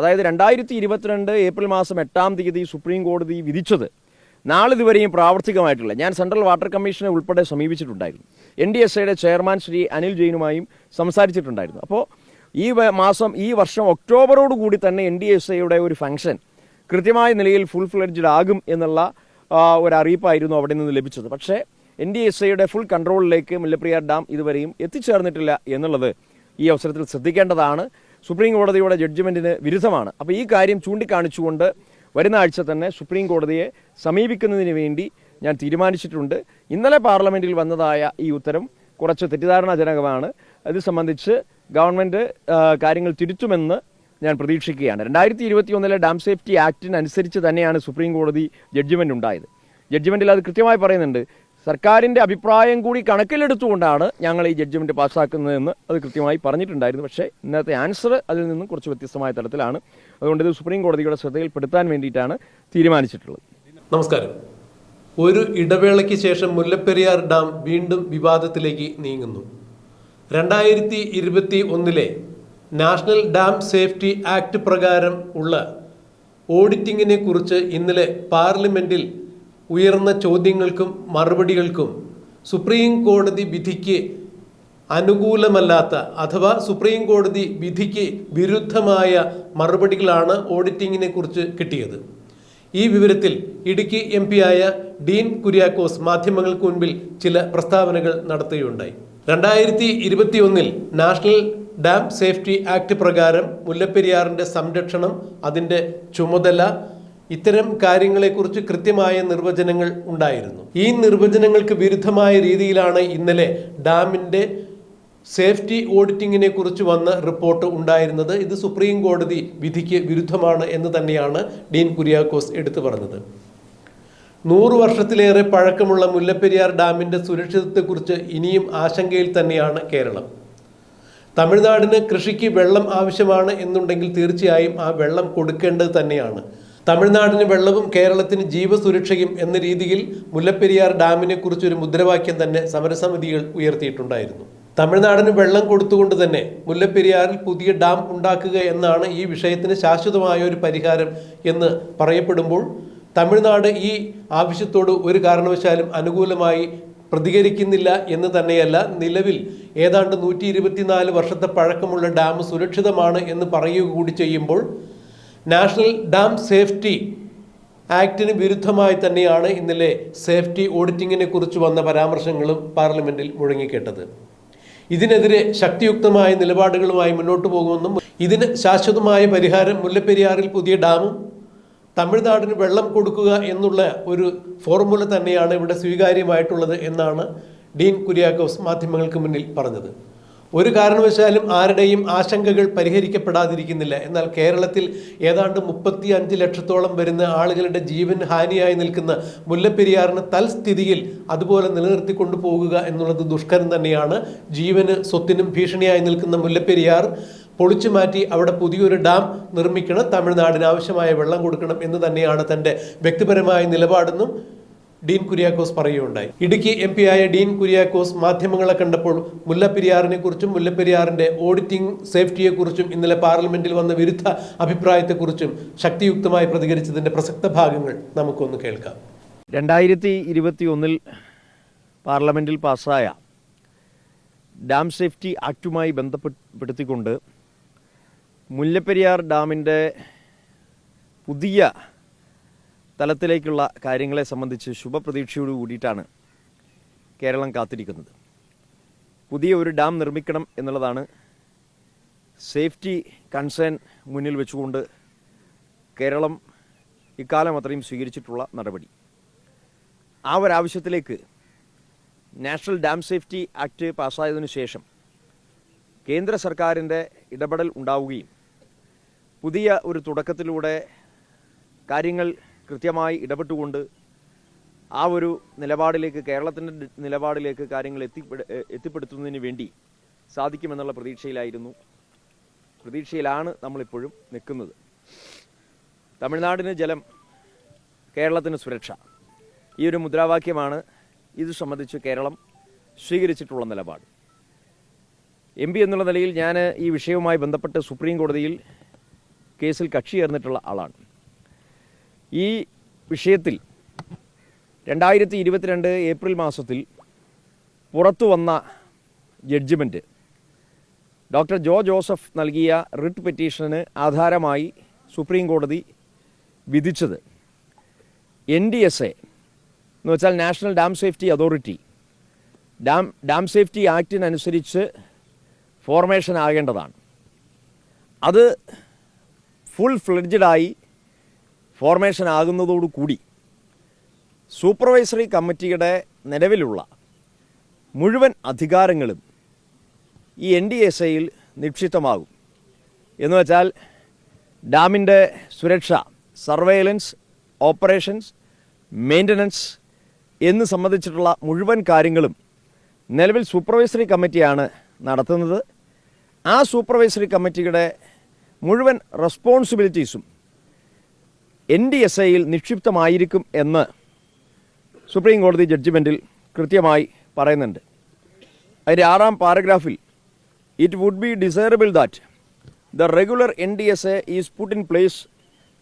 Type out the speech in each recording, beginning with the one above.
അതായത് രണ്ടായിരത്തി ഇരുപത്തിരണ്ട് ഏപ്രിൽ മാസം എട്ടാം തീയതി സുപ്രീം കോടതി വിധിച്ചത് നാളിതുവരെയും പ്രാവർത്തികമായിട്ടില്ല ഞാൻ സെൻട്രൽ വാട്ടർ കമ്മീഷനെ ഉൾപ്പെടെ സമീപിച്ചിട്ടുണ്ടായിരുന്നു. എൻ ഡി എസ് എയുടെ ചെയർമാൻ ശ്രീ അനിൽ ജെയിനുമായും സംസാരിച്ചിട്ടുണ്ടായിരുന്നു. അപ്പോൾ ഈ മാസം ഈ വർഷം ഒക്ടോബറോട് കൂടി തന്നെ എൻ ഡി എസ് എയുടെ ഒരു ഫംഗ്ഷൻ കൃത്യമായ നിലയിൽ ഫുൾ ഫ്ലഡ്ജഡ് ആകും എന്നുള്ള ഒരു അറിയിപ്പായിരുന്നു അവിടെ നിന്ന് ലഭിച്ചത്. പക്ഷേ എൻ ഡി എസ് എയുടെ ഫുൾ കൺട്രോളിലേക്ക് മുല്ലപ്പെരിയാർ ഡാം ഇതുവരെയും എത്തിച്ചേർന്നിട്ടില്ല എന്നുള്ളത് ഈ അവസരത്തിൽ ശ്രദ്ധിക്കേണ്ടതാണ്. സുപ്രീം കോടതിയുടെ ജഡ്ജ്മെന്റിന് വിരുദ്ധമാണ്. അപ്പോൾ ഈ കാര്യം ചൂണ്ടിക്കാണിച്ചുകൊണ്ട് വരുന്ന ആഴ്ച തന്നെ സുപ്രീം കോടതിയെ സമീപിക്കുന്നതിന് വേണ്ടി ഞാൻ തീരുമാനിച്ചിട്ടുണ്ട്. ഇന്നലെ പാർലമെന്റിൽ വന്നതായ ഈ ഉത്തരം കുറച്ച് തെറ്റിദ്ധാരണാജനകമാണ് ഇത് സംബന്ധിച്ച് ഗവൺമെന്റ് കാര്യങ്ങൾ തിരുത്തുമെന്ന് ഞാൻ പ്രതീക്ഷിക്കുകയാണ്. രണ്ടായിരത്തി ഇരുപത്തി ഒന്നിലെ ഡാം സേഫ്റ്റി ആക്ടിനനുസരിച്ച് തന്നെയാണ് സുപ്രീം കോടതി ജഡ്ജ്മെന്റ് ഉണ്ടായത്. ജഡ്ജ്മെന്റിൽ അത് കൃത്യമായി പറയുന്നുണ്ട്. സർക്കാരിന്റെ അഭിപ്രായം കൂടി കണക്കിലെടുത്തുകൊണ്ടാണ് ഞങ്ങൾ ഈ ജഡ്ജ്മെന്റ് പാസ്സാക്കുന്നതെന്ന് അത് കൃത്യമായി പറഞ്ഞിട്ടുണ്ടായിരുന്നു. പക്ഷേ ഇന്നത്തെ ആൻസർ അതിൽ നിന്നും കുറച്ച് വ്യത്യസ്തമായ തരത്തിലാണ്. അതുകൊണ്ട് ഇത് സുപ്രീം കോടതിയുടെ ശ്രദ്ധയിൽപ്പെടുത്താൻ വേണ്ടിയിട്ടാണ് തീരുമാനിച്ചിട്ടുള്ളത്. നമസ്കാരം. ഒരു ഇടവേളയ്ക്ക് ശേഷം മുല്ലപ്പെരിയാർ ഡാം വീണ്ടും വിവാദത്തിലേക്ക് നീങ്ങുന്നു. രണ്ടായിരത്തി ഇരുപത്തി ഒന്നിലെ നാഷണൽ ഡാം സേഫ്റ്റി ആക്ട് പ്രകാരം ഉള്ള ഓഡിറ്റിങ്ങിനെ കുറിച്ച് ഇന്നലെ പാർലമെന്റിൽ ഉയർന്ന ചോദ്യങ്ങൾക്കും മറുപടികൾക്കും സുപ്രീം കോടതി വിധിക്ക് അനുകൂലമല്ലാത്ത അഥവാ സുപ്രീം കോടതി വിധിക്ക് വിരുദ്ധമായ മറുപടികളാണ് ഓഡിറ്റിങ്ങിനെ കുറിച്ച് കിട്ടിയത്. ഈ വിവരത്തിൽ ഇടുക്കി എം ആയ ഡീൻ കുര്യാക്കോസ് മാധ്യമങ്ങൾക്ക് മുൻപിൽ ചില പ്രസ്താവനകൾ നടത്തുകയുണ്ടായി. രണ്ടായിരത്തി ഇരുപത്തി ഒന്നിൽ നാഷണൽ ഡാം സേഫ്റ്റി ആക്ട് പ്രകാരം മുല്ലപ്പെരിയാറിന്റെ സംരക്ഷണം അതിന്റെ ചുമതല ഇത്തരം കാര്യങ്ങളെക്കുറിച്ച് കൃത്യമായ നിർവചനങ്ങൾ ഉണ്ടായിരുന്നു. ഈ നിർവചനങ്ങൾക്ക് വിരുദ്ധമായ രീതിയിലാണ് ഇന്നലെ ഡാമിന്റെ സേഫ്റ്റി ഓഡിറ്റിങ്ങിനെ കുറിച്ച് വന്ന റിപ്പോർട്ട് ഉണ്ടായിരുന്നത്. ഇത് സുപ്രീം കോടതി വിധിക്ക് വിരുദ്ധമാണ് എന്ന് തന്നെയാണ് ഡീൻ കുര്യാക്കോസ് എടുത്തു പറഞ്ഞത്. നൂറു വർഷത്തിലേറെ പഴക്കമുള്ള മുല്ലപ്പെരിയാർ ഡാമിന്റെ സുരക്ഷിതത്വത്തെക്കുറിച്ച് ഇനിയും ആശങ്കയിൽ തന്നെയാണ് കേരളം. തമിഴ്നാടിന് കൃഷിക്ക് വെള്ളം ആവശ്യമാണ് എന്നുണ്ടെങ്കിൽ തീർച്ചയായും ആ വെള്ളം കൊടുക്കേണ്ടത് തന്നെയാണ്. തമിഴ്നാടിന് വെള്ളവും കേരളത്തിന് ജീവസുരക്ഷയും എന്ന രീതിയിൽ മുല്ലപ്പെരിയാർ ഡാമിനെ കുറിച്ചൊരു മുദ്രാവാക്യം തന്നെ സമരസമിതികൾ ഉയർത്തിയിട്ടുണ്ടായിരുന്നു. തമിഴ്നാടിന് വെള്ളം കൊടുത്തുകൊണ്ട് തന്നെ മുല്ലപ്പെരിയാറിൽ പുതിയ ഡാം ഉണ്ടാക്കുക എന്നാണ് ഈ വിഷയത്തിന് ശാശ്വതമായ ഒരു പരിഹാരം എന്ന് പറയപ്പെടുമ്പോൾ തമിഴ്നാട് ഈ ആവശ്യത്തോട് ഒരു കാരണവശാലും അനുകൂലമായി പ്രതികരിക്കുന്നില്ല എന്ന് തന്നെയല്ല നിലവിൽ ഏതാണ്ട് നൂറ്റി വർഷത്തെ പഴക്കമുള്ള ഡാം സുരക്ഷിതമാണ് എന്ന് പറയുക കൂടി ചെയ്യുമ്പോൾ നാഷണൽ ഡാം സേഫ്റ്റി ആക്ടിന് വിരുദ്ധമായി തന്നെയാണ് ഇന്നലെ സേഫ്റ്റി ഓഡിറ്റിങ്ങിനെ കുറിച്ച് വന്ന പരാമർശങ്ങളും പാർലമെന്റിൽ മുഴങ്ങിക്കേട്ടത്. ഇതിനെതിരെ ശക്തിയുക്തമായ നിലപാടുകളുമായി മുന്നോട്ട് പോകുമെന്നും ഇതിന് ശാശ്വതമായ പരിഹാരം മുല്ലപ്പെരിയാറിൽ പുതിയ ഡാമും തമിഴ്നാടിന് വെള്ളം കൊടുക്കുക എന്നുള്ള ഒരു ഫോർമുല തന്നെയാണ് ഇവിടെ സ്വീകാര്യമായിട്ടുള്ളത് എന്നാണ് ഡീൻ കുര്യാക്കോസ് മാധ്യമങ്ങൾക്ക് മുന്നിൽ പറഞ്ഞത്. ഒരു കാരണവശാലും ആരുടെയും ആശങ്കകൾ പരിഹരിക്കപ്പെടാതിരിക്കുന്നില്ല. എന്നാൽ കേരളത്തിൽ ഏതാണ്ട് മുപ്പത്തി അഞ്ച് ലക്ഷത്തോളം വരുന്ന ആളുകളുടെ ജീവൻ ഹാനിയായി നിൽക്കുന്ന മുല്ലപ്പെരിയാറിന് തൽസ്ഥിതിയിൽ അതുപോലെ നിലനിർത്തിക്കൊണ്ടു പോകുക എന്നുള്ളത് ദുഷ്കരം തന്നെയാണ്. ജീവന് സ്വത്തിനും ഭീഷണിയായി നിൽക്കുന്ന മുല്ലപ്പെരിയാർ പൊളിച്ചു മാറ്റി അവിടെ പുതിയൊരു ഡാം നിർമ്മിക്കണം തമിഴ്നാടിന് ആവശ്യമായ വെള്ളം കൊടുക്കണം എന്ന് തന്നെയാണ് തന്റെ വ്യക്തിപരമായ നിലപാടെന്നും ഡീൻ കുര്യാക്കോസ് പറയുകയുണ്ടായി. ഇടുക്കി എം ആയ ഡീൻ കുര്യാക്കോസ് മാധ്യമങ്ങളെ കണ്ടപ്പോൾ മുല്ലപ്പെരിയാറിനെ കുറിച്ചും മുല്ലപ്പെരിയാറിന്റെ ഓഡിറ്റിംഗ് സേഫ്റ്റിയെക്കുറിച്ചും ഇന്നലെ പാർലമെന്റിൽ വന്ന വിരുദ്ധ അഭിപ്രായത്തെക്കുറിച്ചും ശക്തിയുക്തമായി പ്രതികരിച്ചതിന്റെ പ്രസക്ത ഭാഗങ്ങൾ നമുക്കൊന്ന് കേൾക്കാം. രണ്ടായിരത്തി ഇരുപത്തി ഒന്നിൽ പാർലമെന്റിൽ പാസ്സായ ഡാം സേഫ്റ്റി ആക്ടുമായി ബന്ധപ്പെടുത്തിക്കൊണ്ട് മുല്ലപ്പെരിയാർ ഡാമിന്റെ പുതിയ തലത്തിലേക്കുള്ള കാര്യങ്ങളെ സംബന്ധിച്ച് ശുഭപ്രതീക്ഷയോട് കൂടിയിട്ടാണ് കേരളം കാത്തിരിക്കുന്നത്. പുതിയ ഒരു ഡാം നിർമ്മിക്കണം എന്നുള്ളതാണ് സേഫ്റ്റി കൺസേൺ മുന്നിൽ വെച്ചുകൊണ്ട് കേരളം ഇക്കാലം അത്രയും സ്വീകരിച്ചിട്ടുള്ള നടപടി. ആ ഒരാവശ്യത്തിലേക്ക് നാഷണൽ ഡാം സേഫ്റ്റി ആക്ട് പാസ്സായതിനു ശേഷം കേന്ദ്ര സർക്കാരിന്റെ ഇടപെടൽ ഉണ്ടാവുകയും പുതിയ ഒരു തുടക്കത്തിലൂടെ കാര്യങ്ങൾ കൃത്യമായി ഇടപെട്ടുകൊണ്ട് ആ ഒരു നിലപാടിലേക്ക് കേരളത്തിന്റെ നിലപാടിലേക്ക് കാര്യങ്ങൾ എത്തിപ്പെട എത്തിപ്പെടുത്തുന്നതിന് വേണ്ടി സാധിക്കുമെന്നുള്ള പ്രതീക്ഷയിലായിരുന്നു. പ്രതീക്ഷയിലാണ് നമ്മളിപ്പോഴും നിൽക്കുന്നത്. തമിഴ്നാടിന് ജലം കേരളത്തിന് സുരക്ഷ. ഈ ഒരു മുദ്രാവാക്യമാണ് ഇത് സംബന്ധിച്ച് കേരളം സ്വീകരിച്ചിട്ടുള്ള നിലപാട്. എം പി എന്നുള്ള നിലയിൽ ഞാൻ ഈ വിഷയവുമായി ബന്ധപ്പെട്ട് സുപ്രീം കോടതിയിൽ കേസിൽ കക്ഷി ചേർന്നിട്ടുള്ള ആളാണ്. ഈ വിഷയത്തിൽ രണ്ടായിരത്തി ഇരുപത്തിരണ്ട് ഏപ്രിൽ മാസത്തിൽ പുറത്തു വന്ന ജഡ്ജിമെന്റ് ഡോക്ടർ ജോ ജോസഫ് നൽകിയ റിട്ട് പെറ്റീഷന് ആധാരമായി സുപ്രീം കോടതി വിധിച്ചത് എൻ ഡി എസ് എ എന്ന് വെച്ചാൽ national dam safety authority. Dam dam safety ആക്ടിനനുസരിച്ച് formation ആകേണ്ടതാണ്. അത് ഫുൾ ഫ്ലെഡ്ജഡായി ഫോർമേഷൻ ആകുന്നതോടുകൂടി സൂപ്പർവൈസറി കമ്മിറ്റിയുടെ നിലവിലുള്ള മുഴുവൻ അധികാരങ്ങളും ഈ എൻ ഡി എസ് ഐയിൽ നിക്ഷിപ്തമാകും. എന്ന് വെച്ചാൽ ഡാമിന്റെ സുരക്ഷ സർവൈലൻസ് ഓപ്പറേഷൻസ് മെയിന്റനൻസ് എന്ന് സംബന്ധിച്ചിട്ടുള്ള മുഴുവൻ കാര്യങ്ങളും നിലവിൽ സൂപ്പർവൈസറി കമ്മിറ്റിയാണ് നടത്തുന്നത്. ആ സൂപ്പർവൈസറി കമ്മിറ്റിയുടെ മുഴുവൻ റെസ്പോൺസിബിലിറ്റീസും എൻ ഡി എസ് എയിൽ നിക്ഷിപ്തമായിരിക്കും എന്ന് സുപ്രീം കോടതി ജഡ്ജിമെന്റിൽ കൃത്യമായി പറയുന്നുണ്ട്. അതിന്റെ ആറാം പാരഗ്രാഫിൽ it would be desirable that the regular N D S A is put in place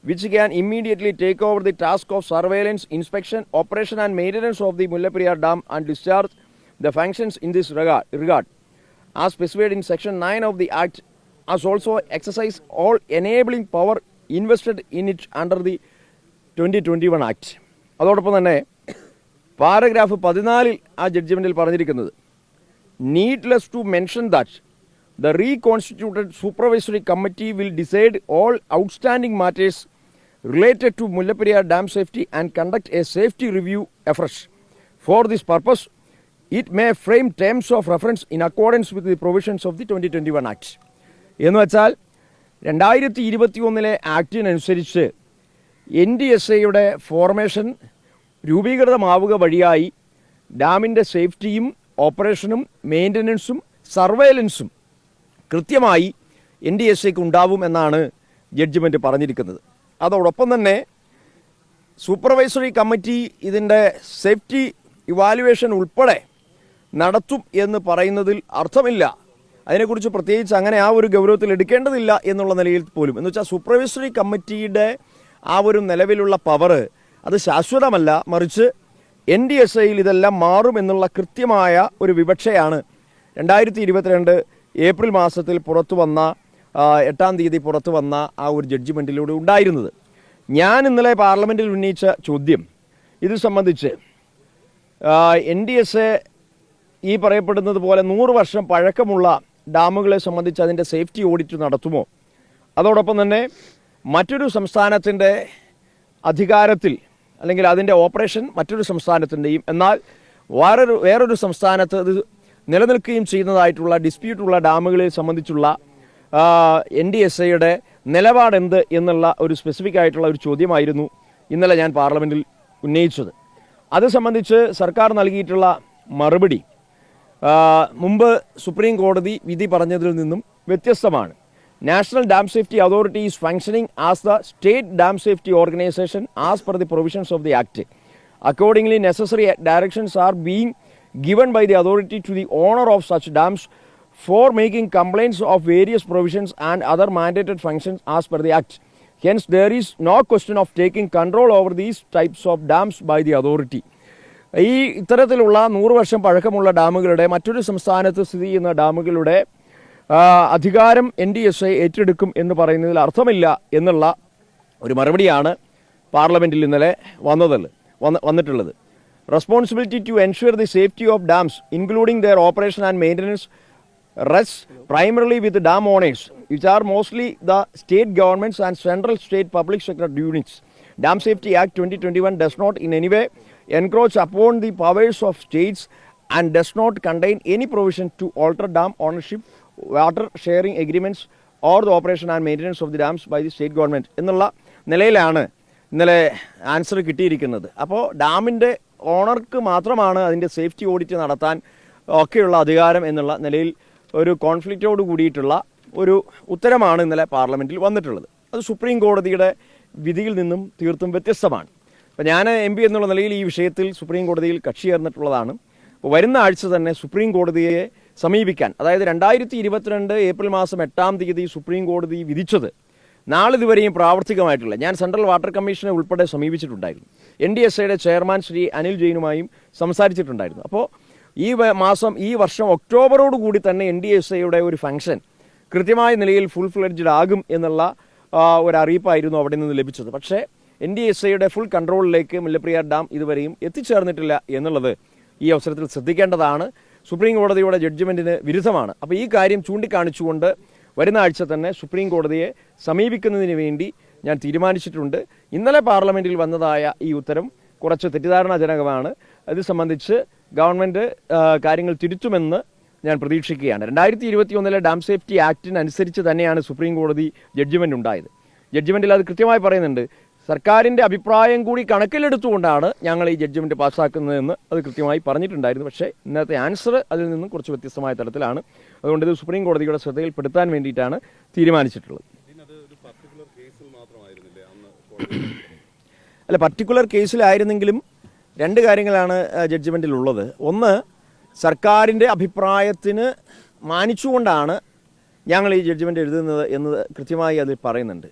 which can immediately take over the task of surveillance inspection operation and maintenance of the Mullaperiyar dam and discharge the functions in this regard as specified in section 9 of the act as also exercise all enabling in it under the under the 2021 act അതോടൊപ്പം തന്നെ paragraph പതിനാലിൽ ആ ജഡ്ജ്മെന്റിൽ പറഞ്ഞിരിക്കുന്നത് needless to mention that the reconstituted supervisory committee will decide all outstanding matters related to Mullaperiyar dam safety and conduct a safety review afresh for this purpose it may frame terms of reference in accordance with the provisions of the twenty twenty one act എന്ന് വെച്ചാൽ രണ്ടായിരത്തി ഇരുപത്തി ഒന്നിലെ ആക്ടിനനുസരിച്ച് N D S എയുടെ formation രൂപീകൃതമാവുക വഴിയായി ഡാമിന്റെ സേഫ്റ്റിയും ഓപ്പറേഷനും മെയിന്റനൻസും സർവൈലൻസും കൃത്യമായി എൻ ഡി എസ് എക്ക് ഉണ്ടാവും എന്നാണ് ജഡ്ജ്മെന്റ് പറഞ്ഞിരിക്കുന്നത്. അതോടൊപ്പം തന്നെ സൂപ്പർവൈസറി കമ്മിറ്റി ഇതിന്റെ സേഫ്റ്റി ഇവാലുവേഷൻ ഉൾപ്പെടെ നടത്തും എന്ന് പറയുന്നതിൽ അർത്ഥമില്ല. അതിനെക്കുറിച്ച് പ്രത്യേകിച്ച് അങ്ങനെ ആ ഒരു ഗൗരവത്തിൽ എടുക്കേണ്ടതില്ല എന്നുള്ള നിലയിൽ പോലും. എന്ന് വെച്ചാൽ സൂപ്പർവൈസറി കമ്മിറ്റിയുടെ ആ ഒരു നിലവിലുള്ള പവർ അത് ശാശ്വതമല്ല. മറിച്ച് എൻ ഡി എസ് ഐയിൽ ഇതെല്ലാം മാറും എന്നുള്ള കൃത്യമായ ഒരു വിവക്ഷയാണ് രണ്ടായിരത്തി ഇരുപത്തിരണ്ട് ഏപ്രിൽ മാസത്തിൽ പുറത്തു വന്ന എട്ടാം തീയതി പുറത്തു വന്ന ആ ഒരു ജഡ്ജിമെന്റിലൂടെ ഉണ്ടായിരുന്നത്. ഞാൻ ഇന്നലെ പാർലമെന്റിൽ ഉന്നയിച്ച ചോദ്യം ഇത് സംബന്ധിച്ച് എൻ ഡി എസ് ഈ പറയപ്പെടുന്നത് പോലെ നൂറ് വർഷം പഴക്കമുള്ള ഡാമുകളെ സംബന്ധിച്ച് അതിന്റെ സേഫ്റ്റി ഓഡിറ്റ് നടത്തുമോ? അതോടൊപ്പം തന്നെ മറ്റൊരു സംസ്ഥാനത്തിന്റെ അധികാരത്തിൽ അല്ലെങ്കിൽ അതിന്റെ ഓപ്പറേഷൻ മറ്റൊരു സംസ്ഥാനത്തിന്റെയും എന്നാൽ വേറൊരു വേറൊരു സംസ്ഥാനത്ത് ഇത് നിലനിൽക്കുകയും ചെയ്യുന്നതായിട്ടുള്ള ഡിസ്പ്യൂട്ടുള്ള ഡാമുകളെ സംബന്ധിച്ചുള്ള എൻ ഡി എസ് ഐയുടെ നിലപാടെന്ത് എന്നുള്ള ഒരു സ്പെസിഫിക് ആയിട്ടുള്ള ഒരു ചോദ്യമായിരുന്നു ഇന്നലെ ഞാൻ പാർലമെന്റിൽ ഉന്നയിച്ചത്. അത് സംബന്ധിച്ച് സർക്കാർ നൽകിയിട്ടുള്ള മറുപടി മുമ്പ് സുപ്രീം കോടതി വിധി പറഞ്ഞതിൽ നിന്നും വ്യത്യസ്തമാണ് national dam safety authority is functioning as the state dam safety organisation as per the provisions of the act accordingly necessary directions are being given by the authority to the owner of such dams for making complaints of various provisions and other mandated functions as per the act. Hence, there is no question of taking control over these types of dams by the authority. ഈ ഇത്തരത്തിലുള്ള നൂറ് വർഷം പഴക്കമുള്ള ഡാമുകളുടെ മറ്റൊരു സംസ്ഥാനത്ത് സ്ഥിതി ചെയ്യുന്ന ഡാമുകളുടെ അധികാരം എൻ ഡി എസ് ഐ ഏറ്റെടുക്കും എന്ന് പറയുന്നതിൽ അർത്ഥമില്ല എന്നുള്ള ഒരു മറുപടിയാണ് പാർലമെന്റിൽ ഇന്നലെ വന്നതല്ല വന്ന് വന്നിട്ടുള്ളത് responsibility to ensure the safety of dams including their operation and maintenance rests primarily with the dam owners, which are mostly the state governments and central state public sector units. Dam Safety Act 2021 does not in any way encroach upon the powers of states and does not contain any provision to alter dam ownership water sharing agreements or the operation and maintenance of the dams by the state government എന്നുള്ള നിലയിലാണ് ഇന്നലെ answer കിട്ടിയിരിക്കുന്നത് അപ്പോൾ ഡാമിന്റെ ഓണർക്ക് മാത്രമാണ് അതിന്റെ safety audit നടത്താൻ ഒക്കെയുള്ള അധികാരം എന്നുള്ള നിലയിൽ ഒരു കോൺഫ്ലിക്റ്റോട് കൂടിയിട്ടുള്ള ഒരു ഉത്തരമാണ് ഇന്നലെ പാർലമെന്റിൽ വന്നിട്ടുള്ളത് അത് സുപ്രീം കോടതിയുടെ വിധിയിൽ നിന്നും തീർത്തും വ്യത്യസ്തമാണ്. അപ്പോൾ ഞാൻ എം പി എന്നുള്ള നിലയിൽ ഈ വിഷയത്തിൽ സുപ്രീം കോടതിയിൽ കക്ഷി ചേർന്നിട്ടുള്ളതാണ്. അപ്പോൾ വരുന്ന ആഴ്ച തന്നെ സുപ്രീം കോടതിയെ സമീപിക്കാൻ അതായത് രണ്ടായിരത്തി ഇരുപത്തിരണ്ട് ഏപ്രിൽ മാസം എട്ടാം തീയതി സുപ്രീം കോടതി വിധിച്ചത് നാളിതുവരെയും പ്രാവർത്തികമായിട്ടില്ല. ഞാൻ സെൻട്രൽ വാട്ടർ കമ്മീഷനെ ഉൾപ്പെടെ സമീപിച്ചിട്ടുണ്ടായിരുന്നു. എൻ ഡി എസ് ഐയുടെ ചെയർമാൻ ശ്രീ അനിൽ ജെയിനുമായും സംസാരിച്ചിട്ടുണ്ടായിരുന്നു. അപ്പോൾ ഈ മാസം ഈ വർഷം ഒക്ടോബറോട് കൂടി തന്നെ എൻ ഡി എസ് ഐയുടെ ഒരു ഫംഗ്ഷൻ കൃത്യമായ നിലയിൽ ഫുൾ ഫ്ലഡ്ജഡ് ആകും എന്നുള്ള ഒരു അറിയിപ്പായിരുന്നു അവിടെ നിന്ന് ലഭിച്ചത്. പക്ഷേ എൻ ഡി എസ് ഐയുടെ ഫുൾ കൺട്രോളിലേക്ക് മുല്ലപ്പെരിയാർ ഡാം ഇതുവരെയും എത്തിച്ചേർന്നിട്ടില്ല എന്നുള്ളത് ഈ അവസരത്തിൽ ശ്രദ്ധിക്കേണ്ടതാണ്. സുപ്രീം കോടതിയുടെ ജഡ്ജ്മെന്റിന് വിരുദ്ധമാണ്. അപ്പോൾ ഈ കാര്യം ചൂണ്ടിക്കാണിച്ചുകൊണ്ട് വരുന്ന ആഴ്ച തന്നെ സുപ്രീം കോടതിയെ സമീപിക്കുന്നതിന് വേണ്ടി ഞാൻ തീരുമാനിച്ചിട്ടുണ്ട്. ഇന്നലെ പാർലമെന്റിൽ വന്നതായ ഈ ഉത്തരം കുറച്ച് തെറ്റിദ്ധാരണാജനകമാണ്. ഇത് സംബന്ധിച്ച് ഗവൺമെന്റ് കാര്യങ്ങൾ തിരുത്തുമെന്ന് ഞാൻ പ്രതീക്ഷിക്കുകയാണ്. രണ്ടായിരത്തി ഇരുപത്തി ഒന്നിലെ ഡാം സേഫ്റ്റി ആക്ടിനനുസരിച്ച് തന്നെയാണ് സുപ്രീം കോടതി ജഡ്ജ്മെന്റ് ഉണ്ടായത് ജഡ്ജ്മെന്റിൽ അത് കൃത്യമായി പറയുന്നുണ്ട്. സർക്കാരിന്റെ അഭിപ്രായം കൂടി കണക്കിലെടുത്തുകൊണ്ടാണ് ഞങ്ങൾ ഈ ജഡ്ജ്മെന്റ് പാസ്സാക്കുന്നതെന്ന് അത് കൃത്യമായി പറഞ്ഞിട്ടുണ്ടായിരുന്നു. പക്ഷേ ഇന്നത്തെ ആൻസർ അതിൽ നിന്നും കുറച്ച് വ്യത്യസ്തമായ തരത്തിലാണ് അതുകൊണ്ട് ഇത് സുപ്രീം കോടതിയുടെ ശ്രദ്ധയിൽപ്പെടുത്താൻ വേണ്ടിയിട്ടാണ് തീരുമാനിച്ചിട്ടുള്ളത്. അല്ല പർട്ടിക്കുലർ കേസിലായിരുന്നെങ്കിലും രണ്ട് കാര്യങ്ങളാണ് ജഡ്ജ്മെന്റിലുള്ളത് ഒന്ന് സർക്കാരിന്റെ അഭിപ്രായത്തിന് മാനിച്ചുകൊണ്ടാണ് ഞങ്ങൾ ഈ ജഡ്ജ്മെന്റ് എഴുതുന്നത് എന്ന് കൃത്യമായി അതിൽ പറയുന്നുണ്ട്.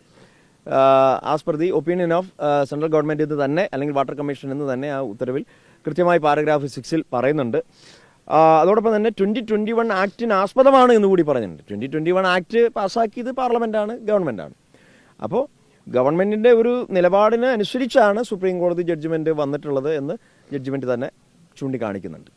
As per the opinion of central government എന്ന് തന്നെ അല്ലെങ്കിൽ വാട്ടർ കമ്മീഷൻ എന്ന് തന്നെ ആ ഉത്തരവിൽ കൃത്യമായി പാരഗ്രാഫ് സിക്സിൽ പറയുന്നുണ്ട്. അതോടൊപ്പം തന്നെ ട്വന്റി ട്വന്റി വൺ ആക്ടിന് ആസ്പദമാണ് എന്ന് കൂടി പറഞ്ഞിട്ടുണ്ട്. ട്വന്റി ട്വന്റി വൺ ആക്ട് പാസ്സാക്കിയത് പാർലമെന്റാണ് ഗവൺമെന്റാണ് അപ്പോൾ ഗവൺമെന്റിന്റെ ഒരു നിലപാടിന് അനുസരിച്ചാണ് സുപ്രീം കോടതി ജഡ്ജ്മെന്റ് വന്നിട്ടുള്ളത് എന്ന് ജഡ്ജ്മെന്റ് തന്നെ ചൂണ്ടിക്കാണിക്കുന്നുണ്ട്.